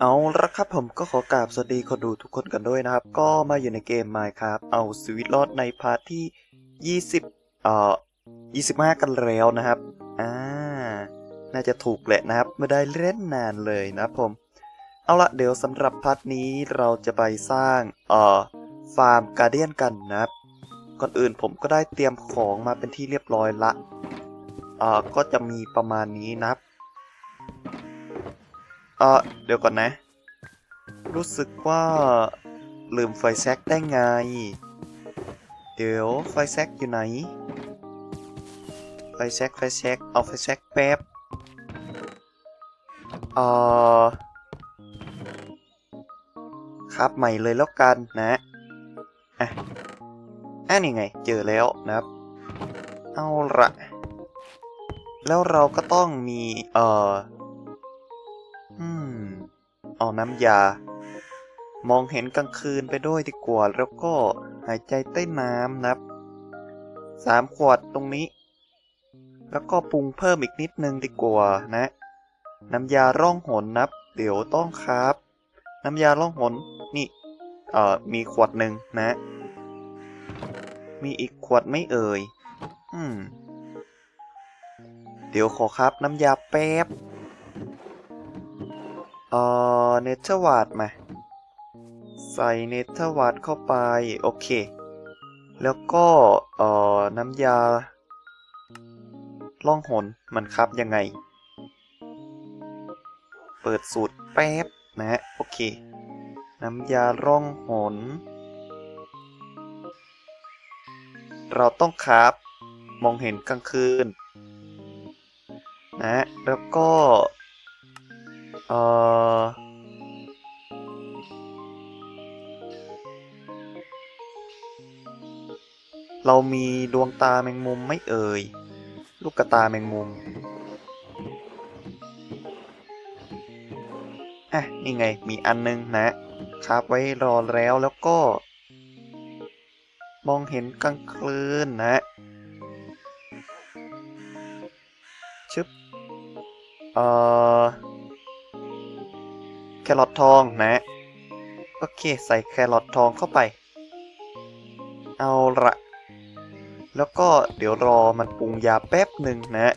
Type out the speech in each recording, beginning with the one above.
เอาละครับผมก็ขอกราบสวัสดีคนดูทุกคนกันด้วยนะครับ ก็มาอยู่ในเกม Minecraft เอาชีวิตรอดในพาร์ทที่ 20 เอ่อ 25 กันแล้วนะครับ อ่า น่าจะถูกแหละนะครับไม่ได้เล่นนานเลยนะครับผม เอาละเดี๋ยวสำหรับพาร์ทนี้เราจะไปสร้าง เอ่อ ฟาร์มการเดียนกันนะครับ ก่อนอื่นผมก็ได้เตรียมของมาเป็นที่เรียบร้อยละ เอ่อ ก็จะมีประมาณนี้นะครับ เออเดี๋ยวก่อนนะ รู้สึกว่าลืมไฟแซกได้ไง เดี๋ยวไฟแซกอยู่ไหน ไฟแซกไฟแซกเอาไฟแซกแป๊บเออครับใหม่เลยแล้วกันนะอะอะนี่ไง เจอแล้วนะครับ เอาละแล้วเราก็ต้องมี เอ่อ เอาน้ำยา มองเห็นกลางคืนไปด้วยดีกว่าแล้วก็หายใจใต้น้ำนะครับสามขวดตรงนี้ แล้วก็ปรุงเพิ่มอีกนิดนึงดีกว่านะ น้ำยาร่องหนนับ เดี๋ยวต้องครับ น้ำยาร่องหนนี่เอ่อมีขวดหนึ่งนะ มีอีกขวดไม่เอ่ย อืม เดี๋ยวขอครับน้ำยาแป๊บ อ่อเนเธอร์วาดมา ใส่เนเธอร์วาดเข้าไป โอเค แล้วก็เอ่อน้ำยา ล่องหนมันครับยังไง เปิดสูตรแป๊บนะฮะ โอเค น้ำยาล่องหน เราต้องครับ มองเห็นกลางคืน นะ แล้วก็ เอ่อเรามีดวงตาแมงมุมไม่เอ่ย ลูกกระตาแมงมุม อะ นี่ไง มีอันนึงนะคาบไว้รอแล้วแล้วก็ มองเห็นกลางคืนนะ ชึบ เอ่อ แครอททองนะ โอเค ใส่แครอททองเข้าไป เอาละแล้วก็เดี๋ยวรอมันปรุงยาแป๊บหนึ่งนะ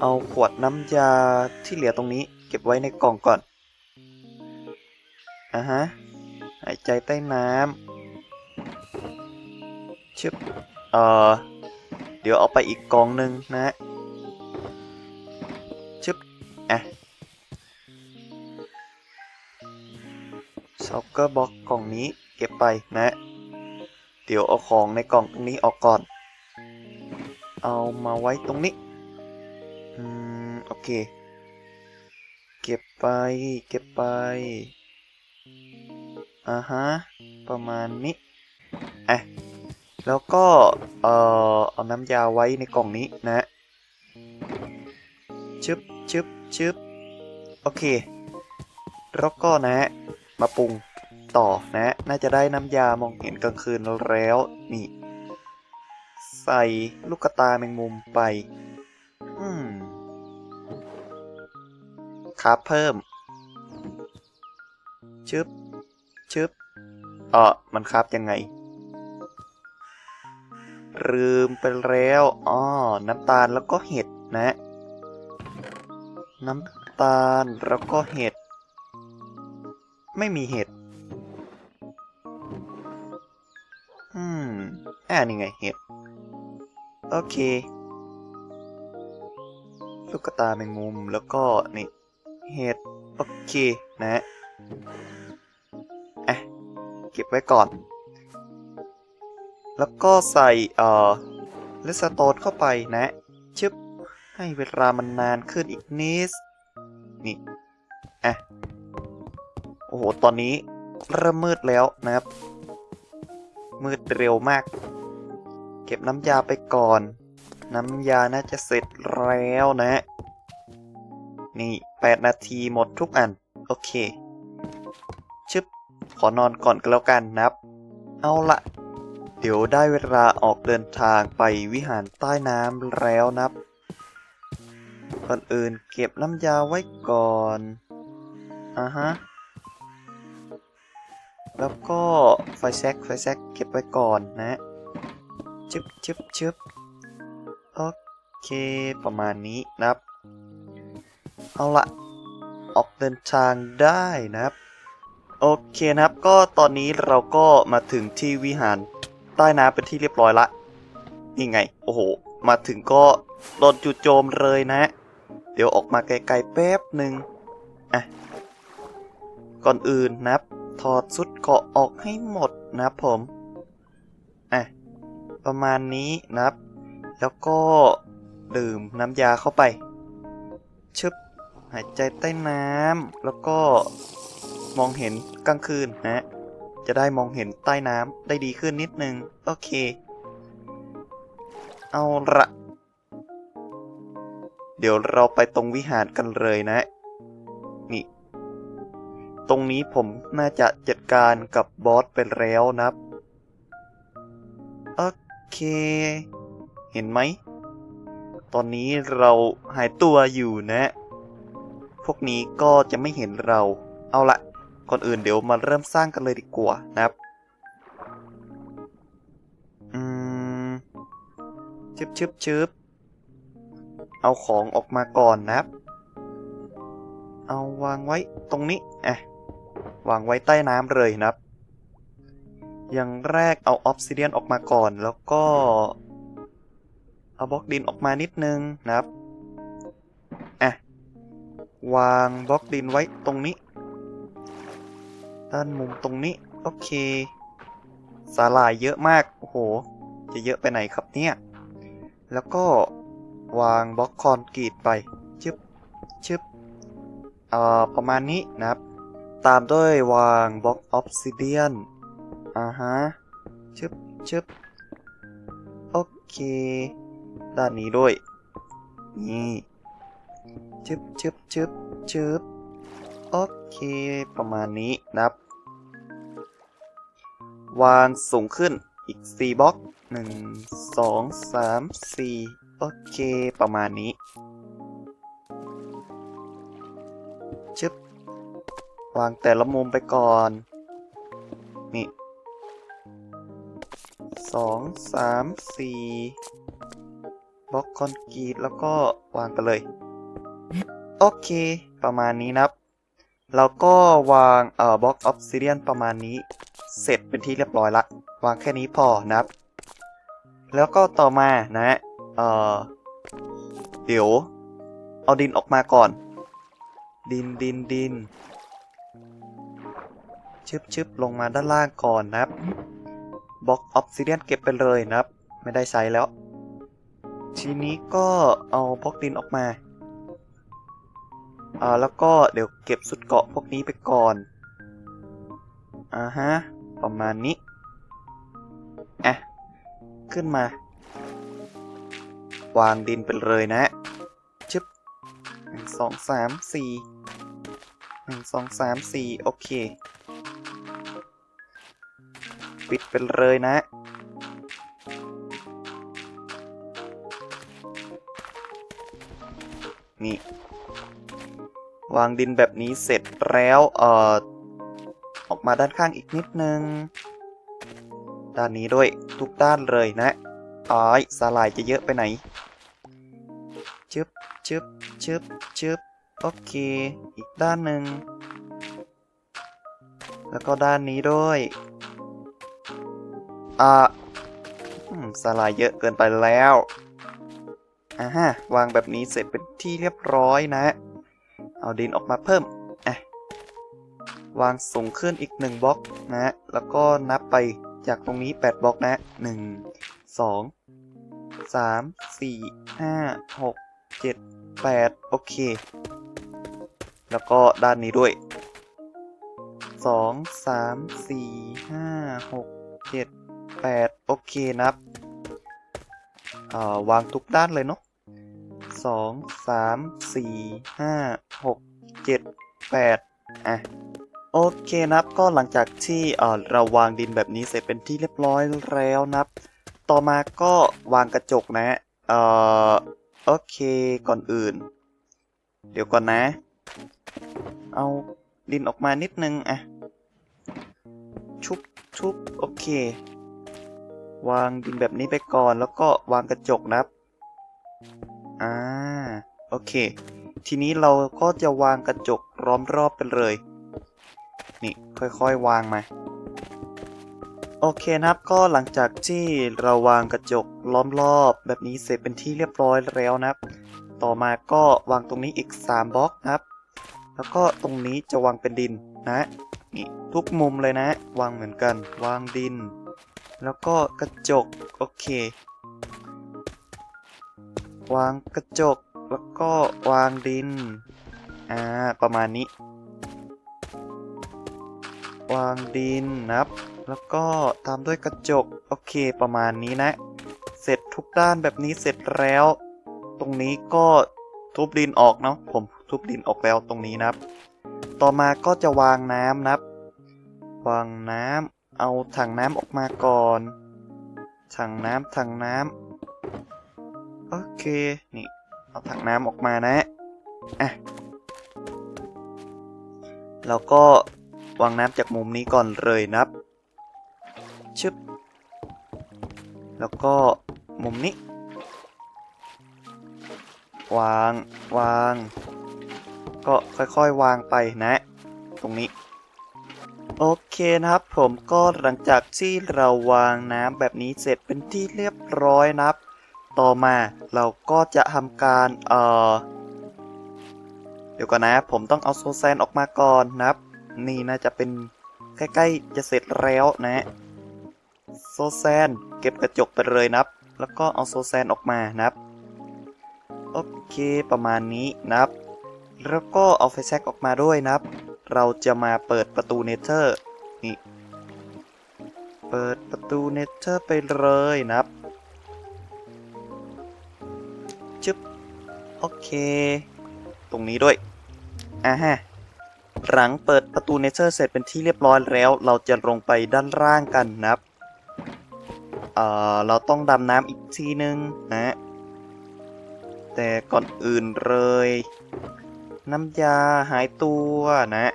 เอาขวดน้ำยาที่เหลือตรงนี้ เก็บไว้ในกล่องก่อน อะฮะ หายใจใต้น้ำชึบเอ่อ เดี๋ยวเอาไปอีกกล่องหนึ่งนะ กเกอร์บ็อกกล่องนี้เก็บไปนะ เดี๋ยวเอาของในกล่องตรงนี้ออกก่อน เอามาไว้ตรงนี้ อืม โอเค เก็บไป เก็บไปอ่าฮะ ประมาณนี้ อะ แล้วก็ เอ่อ เอาน้ำยาไว้ในกล่องนี้นะ ชึบชึบชึบโอเค แล้วก็นะ มาปรุง ต่อนะ น่าจะได้น้ำยามองเห็นกลางคืนแล้วนี่ ใส่ลูกตาแมงมุมไป อืมครับเพิ่ม ชึบ ชึบเออมันครับยังไงลืมไปแล้วอ๋อน้ำตาลแล้วก็เห็ดนะ น้ำตาลแล้วก็เห็ด ไม่มีเห็ด นี่ไงเห็ดโอเคลูกตาแมงมุมแล้วก็นี่เห็ดโอเคนะอะเก็บไว้ก่อน แล้วก็ใส่เอ่อเลสโตนเข้าไปนะชึบให้เวลามันนานขึ้นอีกนิดนี่อะโอ้โห ตอนนี้เริ่มมืดแล้วนะครับ มืดเร็วมาก ก็บน้ำยาไปก่อน น้ำยาน่าจะเสร็จแล้วนะ นี่ 8 นาทีหมดทุกอัน โอเค ชึบ ขอนอนก่อนก็แล้วกันนะครับ เอาละ เดี๋ยวได้เวลาออกเดินทางไปวิหารใต้น้ำแล้วนะครับก่อนอื่นเก็บน้ำยาไว้ก่อนอ่าฮะ แล้วก็ไฟแซกไฟแซกเก็บไว้ก่อนนะ ชึบชึบชึบโอเค ประมาณนี้นะครับ เอาละออกเดินทางได้นะครับ โอเคนะครับ ก็ตอนนี้เราก็มาถึงที่วิหารใต้น้ำเป็นที่เรียบร้อยละ นี่ไง โอ้โห มาถึงก็โดนจู่โจมเลยนะ เดี๋ยวออกมาไกลๆแป๊บหนึ่งอะ ก่อนอื่นนะครับ ถอดชุดเกาะออกให้หมดนะครับผม ประมาณนี้นะครับ แล้วก็ดื่มน้ำยาเข้าไป ชึบ หายใจใต้น้ำ แล้วก็มองเห็นกลางคืนนะ จะได้มองเห็นใต้น้ำได้ดีขึ้นนิดนึง โอเค เอาละเดี๋ยวเราไปตรงวิหารกันเลยนะ นี่ ตรงนี้ผมน่าจะจัดการกับบอสไปแล้วนะครับ เค เห็นไหม ตอนนี้เราหายตัวอยู่นะ พวกนี้ก็จะไม่เห็นเรา เอาละก่อนอื่นเดี๋ยวมาเริ่มสร้างกันเลยดีกว่านะครับ อืมชึบชึบชึบเอาของออกมาก่อนนะครับ เอาวางไว้ตรงนี้อะวางไว้ใต้น้ำเลยนะครับ อย่างแรกเอาออฟซิเดียนออกมาก่อน แล้วก็ เอาบล็อกดินออกมานิดนึงนะครับ อะ วางบล็อกดินไว้ตรงนี้ ด้านมุมตรงนี้ โอเค สาหร่ายเยอะมาก โอ้โห จะเยอะไปไหนครับเนี่ย แล้วก็วางบล็อกคอนกรีตไป ชึบ ชึบ เอ่อ ประมาณนี้นะครับ ตามด้วยวางบล็อกออฟซิเดียน อ่าฮะ ชึบชึบโอเค ด้านนี้ด้วย นี่ชึบชึบชึบชึบโอเค ประมาณนี้นะครับ วางสูงขึ้น อีก 4บล็อก 1 2 3 4 โอเค ประมาณนี้ ชึบ วางแต่ละมุมไปก่อน สองสามสี่บล็อกคอนกรีตแล้วก็วางไปเลย โอเค ประมาณนี้นะครับเราก็วางเอ่อบล็อกออฟซิเดียนประมาณนี้ เสร็จเป็นที่เรียบร้อยละ วางแค่นี้พอนะครับ แล้วก็ต่อมานะ เอ่อ เดี๋ยว เอาดินออกมาก่อน ดินดินดินชึบชึบลงมาด้านล่างก่อนนะครับ บล็อกออฟซิเดียนเก็บไปเลยนะครับ ไม่ได้ใช้แล้ว ทีนี้ก็เอาบล็อกดินออกมาอ่าแล้วก็เดี๋ยวเก็บสุดเกาะพวกนี้ไปก่อนอ่าฮะประมาณนี้อะขึ้นมา วางดินไปเลยนะชึบหนึ่งสองสามสี่หนึ่งสองสามสี่โอเค ปิดไปเลยนะ นี่ วางดินแบบนี้เสร็จแล้วเอ่อออกมาด้านข้างอีกนิดนึง ด้านนี้ด้วยทุกด้านเลยนะอ้ายสาลายจะเยอะไปไหนชึบชึบชึบชึบโอเค อีกด้านหนึ่ง แล้วก็ด้านนี้ด้วย อ่าอืมสลายเยอะเกินไปแล้วอ่าฮะวางแบบนี้เสร็จเป็นที่เรียบร้อยนะ เอาดินออกมาเพิ่มอะวางสูงขึ้นอีกหนึ่งบล็อกนะ แล้วก็นับไปจากตรงนี้ 8บล็อกนะหนึ่งสองสามสี่ห้าหกเจ็ดแปดโอเค แล้วก็ด้านนี้ด้วยสองสามสี่ห้าหกเจ็ด แปดโอเคนับเอ่อวางทุกด้านเลยเนาะสองสามสี่ห้าหกเจ็ดแปดอะโอเคนับก็หลังจากที่เออเราวางดินแบบนี้เสร็จเป็นที่เรียบร้อยแล้วนับ ต่อมาก็วางกระจกนะเอ่อโอเคก่อนอื่น เดี๋ยวก่อนนะ เอาดินออกมานิดนึงอะชุบชุบโอเค วางดินแบบนี้ไปก่อนแล้วก็วางกระจกนะครับ อ่า โอเค ทีนี้เราก็จะวางกระจกล้อมรอบไปเลย นี่ค่อยๆวางมา โอเคนะครับ ก็หลังจากที่เราวางกระจกล้อมรอบแบบนี้เสร็จเป็นที่เรียบร้อยแล้วนะครับ ต่อมาก็วางตรงนี้อีก 3บล็อกนะครับ แล้วก็ตรงนี้จะวางเป็นดินนะ นี่ทุกมุมเลยนะ วางเหมือนกัน วางดิน แล้วก็กระจก โอเค วางกระจก แล้วก็วางดิน อ่า ประมาณนี้ วางดินนับ แล้วก็ตามด้วยกระจก โอเค ประมาณนี้นะ เสร็จทุกด้านแบบนี้เสร็จแล้ว ตรงนี้ก็ทุบดินออกเนาะ ผมทุบดินออกแล้วตรงนี้นะครับ ต่อมาก็จะวางน้ำนับ วางน้ำ เอาถังน้ำออกมาก่อน ถังน้ำถังน้ำโอเค นี่ เอาถังน้ำออกมานะอะแล้วก็วางน้ำจากมุมนี้ก่อนเลยนับ ชึบ แล้วก็มุมนี้ วาง วาง ก็ค่อยๆวางไปนะ ตรงนี้ โอเคนะครับ ผมก็หลังจากที่เราวางน้ำแบบนี้เสร็จเป็นที่เรียบร้อยนะครับ ต่อมาเราก็จะทำการเอ่อเดี๋ยวก่อนนะ ผมต้องเอาโซแซนออกมาก่อนนะครับ นี่น่าจะเป็นใกล้ๆจะเสร็จแล้วนะโซแซนเก็บกระจกไปเลยนะครับ แล้วก็เอาโซแซนออกมานะครับโอเคประมาณนี้นะครับ แล้วก็เอาไฟแช็กออกมาด้วยนะครับ เราจะมาเปิดประตูเนเธอร์นี่ เปิดประตูเนเธอร์ไปเลยนะครับชึบโอเค ตรงนี้ด้วยอ่าฮะหลังเปิดประตูเนเธอร์เสร็จเป็นที่เรียบร้อยแล้ว เราจะลงไปด้านล่างกันนะครับเอ่อเราต้องดำน้ำอีกทีนึงนะแต่ก่อนอื่นเลย น้ำยาหายตัวนะ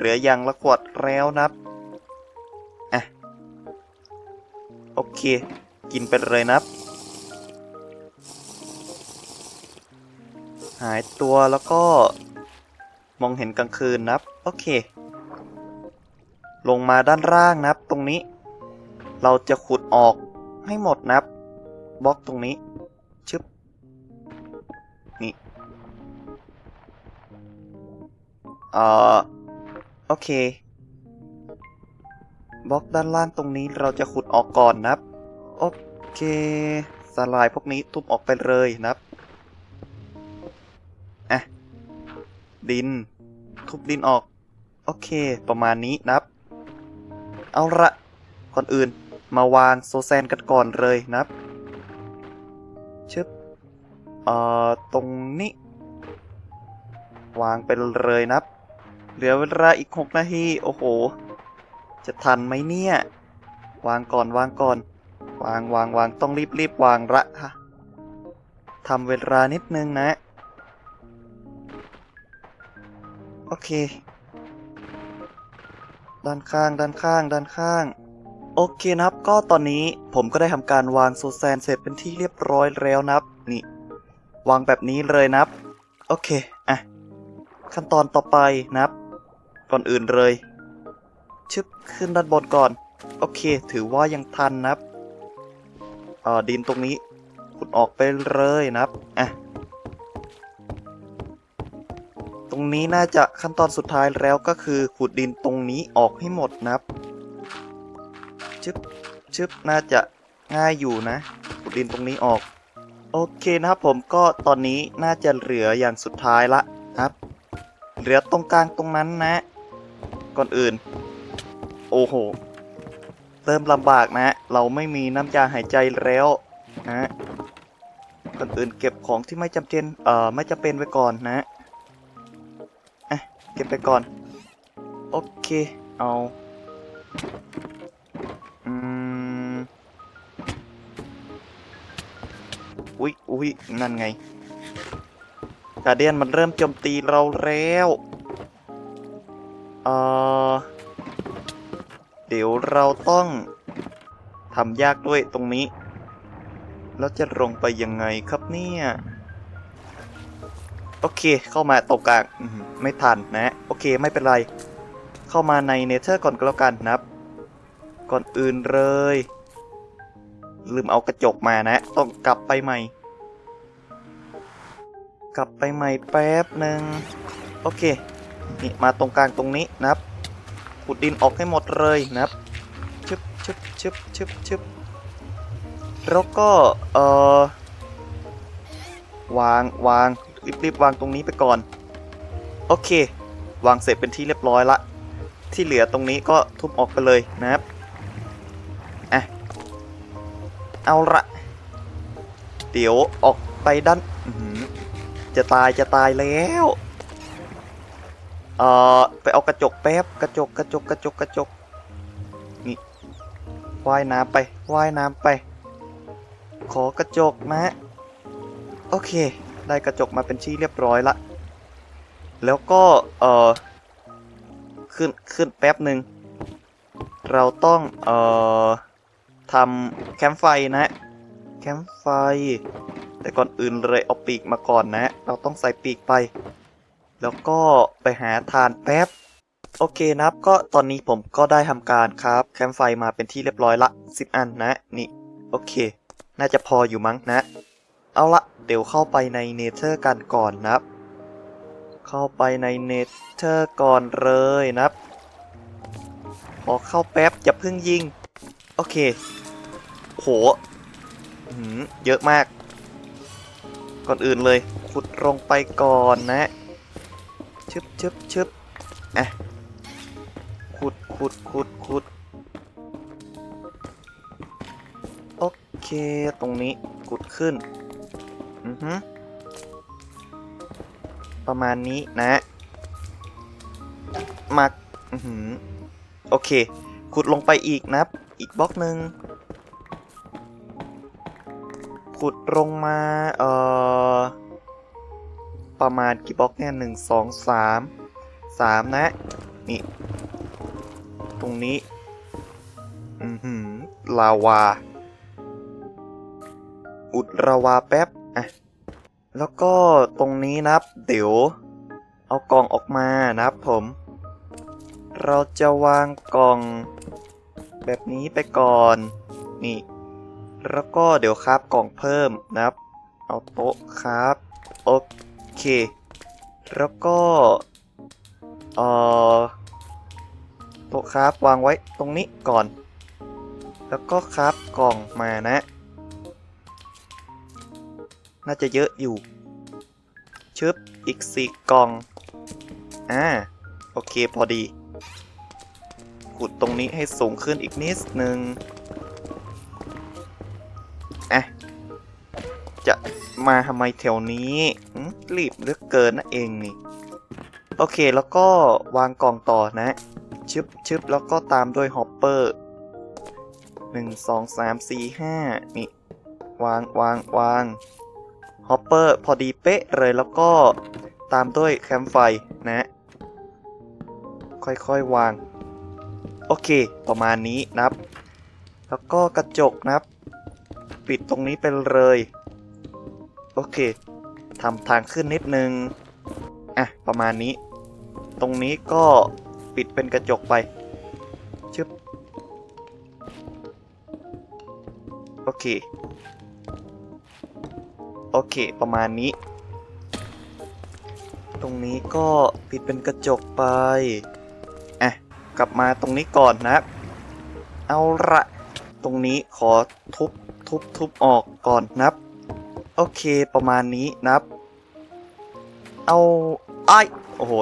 เหลืออย่างละขวดแล้วนับอะโอเค กินไปเลยนับ หายตัวแล้วก็ มองเห็นกลางคืนนับ โอเค ลงมาด้านล่างนับ ตรงนี้ เราจะขุดออกให้หมดนับบล็อกตรงนี้ ชึบ นี่ เอ่อ โอเค บล็อกด้านล่างตรงนี้เราจะขุดออกก่อนนับโอเคสลายพวกนี้ทุบออกไปเลยนับอะ ดิน ทุบดินออก โอเค ประมาณนี้นับเอาละก่อนอื่นมาวางโซแซนกันก่อนเลยนับชึบเอ่อ ตรงนี้ วางไปเลยนับ เหลือเวลาอีก6นาที โอ้โห จะทันไหมเนี่ย วางก่อนวางก่อน วางวางวางต้องรีบรีบวางละฮะทำเวลานิดนึงนะ โอเค ด้านข้างด้านข้างด้านข้าง โอเคนะครับ ก็ตอนนี้ผมก็ได้ทำการวางโซแซนเสร็จเป็นที่เรียบร้อยแล้วนะครับ นี่ วางแบบนี้เลยนะครับ โอเค อะ ขั้นตอนต่อไปนะครับ ก่อนอื่นเลย ชึบขึ้นด้านบนก่อน โอเค ถือว่ายังทันนะครับอ่อดินตรงนี้ขุดออกไปเลยนะครับอะตรงนี้น่าจะขั้นตอนสุดท้ายแล้วก็คือขุดดินตรงนี้ออกให้หมดนะครับชึบชึบน่าจะง่ายอยู่นะ ขุดดินตรงนี้ออก โอเคนะครับผมก็ตอนนี้น่าจะเหลืออย่างสุดท้ายละครับ เหลือตรงกลางตรงนั้นนะ ก่อนอื่น โอ้โห เริ่มลำบากนะ เราไม่มีน้ำยาหายใจแล้วนะก่อนอื่นเก็บของที่ไม่จำเป็น เอ่อ ไม่จำเป็นไว้ก่อนนะอะเก็บไปก่อน โอเค เอา อืม อุ๊ยอุ๊ยนั่นไงกาเดียนมันเริ่มโจมตีเราแล้ว เออเดี๋ยวเราต้องทำยากด้วยตรงนี้ แล้วจะลงไปยังไงครับเนี่ย โอเคเข้ามาตกกลางไม่ทันนะ โอเคไม่เป็นไร เข้ามาในเนเธอร์ก่อนก็แล้วกันนะครับ ก่อนอื่นเลย ลืมเอากระจกมานะ ต้องกลับไปใหม่ กลับไปใหม่แป๊บหนึ่งโอเค นี่มาตรงกลางตรงนี้นะครับ ขุดดินออกให้หมดเลยนะครับชึบชึบชึบชึบชึบแล้วก็เอ่อวางวางรีบรีบวางตรงนี้ไปก่อน โอเค วางเสร็จเป็นที่เรียบร้อยละ ที่เหลือตรงนี้ก็ทุบออกไปเลยนะครับอะเอาละเดี๋ยวออกไปด้านจะตายจะตายแล้ว เอ่อไปเอากระจกแป๊บกระจกกระจกกระจกกระจกนี่ว่ายน้ำไปว่ายน้ำไป ขอกระจกนะโอเค ได้กระจกมาเป็นที่เรียบร้อยละ แล้วก็เอ่อขึ้นขึ้นแป๊บหนึ่งเราต้องเอ่อทำแคมป์ไฟนะแคมป์ไฟ แต่ก่อนอื่นเลยเอาปีกมาก่อนนะ เราต้องใส่ปีกไป แล้วก็ไปหาทานแป๊บ โอเคนะครับ ก็ตอนนี้ผมก็ได้ทำการครับ แคมป์ไฟมาเป็นที่เรียบร้อยละ 10 อันนะ นี่ โอเค น่าจะพออยู่มั้งนะ เอาละ เดี๋ยวเข้าไปในเนเธอร์กันก่อนนะครับ เข้าไปในเนเธอร์ก่อนเลยนะครับ ขอเข้าแป๊บอย่าเพิ่งยิง โอเค โหหือเยอะมาก ก่อนอื่นเลย ขุดลงไปก่อนนะ ชึบชึบชึบอะขุดขุดขุดขุดโอเค ตรงนี้ขุดขึ้น อือฮึประมาณนี้นะมาอือหือโอเค ขุดลงไปอีกนะอีกบล็อกหนึ่งขุดลงมา เอ่อ ประมาณกี่บล็อกเนี่ยหนึ่งสองสามสามนะ นี่ ตรงนี้ อือหือลาวา อุดลาวาแป๊บ อะ แล้วก็ตรงนี้นะครับ เดี๋ยว เอากล่องออกมานะครับผม เราจะวางกล่องแบบนี้ไปก่อน นี่ แล้วก็เดี๋ยวคราบกล่องเพิ่มนะครับ เอาโต๊ะครับ โอเค เค แล้วก็ เอ่อโต๊ะครับวางไว้ตรงนี้ก่อน แล้วก็ครับกล่องมานะ น่าจะเยอะอยู่ ชึบ อีกสี่กล่อง อ่า โอเคพอดี ขุดตรงนี้ให้สูงขึ้นอีกนิดนึง อะ จะ มาทำไมแถวนี้รีบเลือกเกินนะเองนี่ โอเคแล้วก็วางกล่องต่อนะ ชึบชึบแล้วก็ตามด้วยฮอปเปอร์หนึ่งสองสามสี่ห้านี่ วางวางวางฮอปเปอร์พอดีเป๊ะเลยแล้วก็ตามด้วยแคมไฟนะ ค่อยๆวาง โอเค ประมาณนี้นะครับ แล้วก็กระจกนะครับ ปิดตรงนี้ไปเลย เคทำทางขึ้นนิดนึง อะ ประมาณนี้ ตรงนี้ก็ปิดเป็นกระจกไป ชึบ โอเค โอเค ประมาณนี้ ตรงนี้ก็ปิดเป็นกระจกไป อะ กลับมาตรงนี้ก่อนนะ เอาละตรงนี้ขอทุบ ทุบ ทุบออกก่อนนะครับ โอเคประมาณนี้นะครับ เอาไอายโอ้โห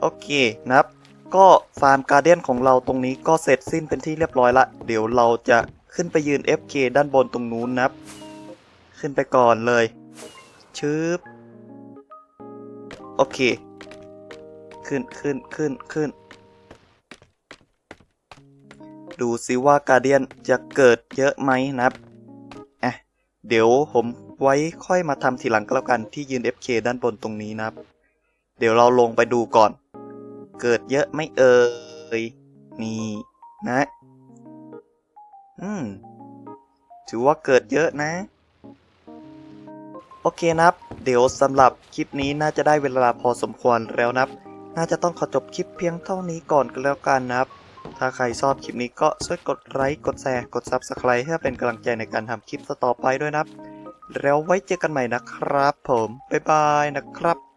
โอเคนะครับ ก็ฟาร์มการเดียนของเราตรงนี้ก็เสร็จสิ้นเป็นที่เรียบร้อยละ เดี๋ยวเราจะขึ้นไปยืน FK ด้านบนตรงนู้นนะครับ ขึ้นไปก่อนเลยชึบโอเค ขึ้นขึ้นขึ้นขึ้น ดูซิว่าการเดียนจะเกิดเยอะไหมนะครับอะเดี๋ยวผม ไว้ค่อยมาทำทีหลังก็แล้วกันที่ยืน FK ด้านบนตรงนี้นะครับ เดี๋ยวเราลงไปดูก่อน เกิดเยอะไม่เอ่ยนี่นะ อืม ถือว่าเกิดเยอะนะ โอเคนะครับ เดี๋ยวสำหรับคลิปนี้น่าจะได้เวลาพอสมควรแล้วนะครับ น่าจะต้องขอจบคลิปเพียงเท่านี้ก่อนก็แล้วกันนะครับถ้าใครชอบคลิปนี้ก็ช่วยกดไลค์ กดแชร์ กด Subscribe เพื่อเป็นกำลังใจในการทำคลิปต่อไปด้วยนะครับ แล้วไว้เจอกันใหม่นะครับผม บ๊ายบายนะครับ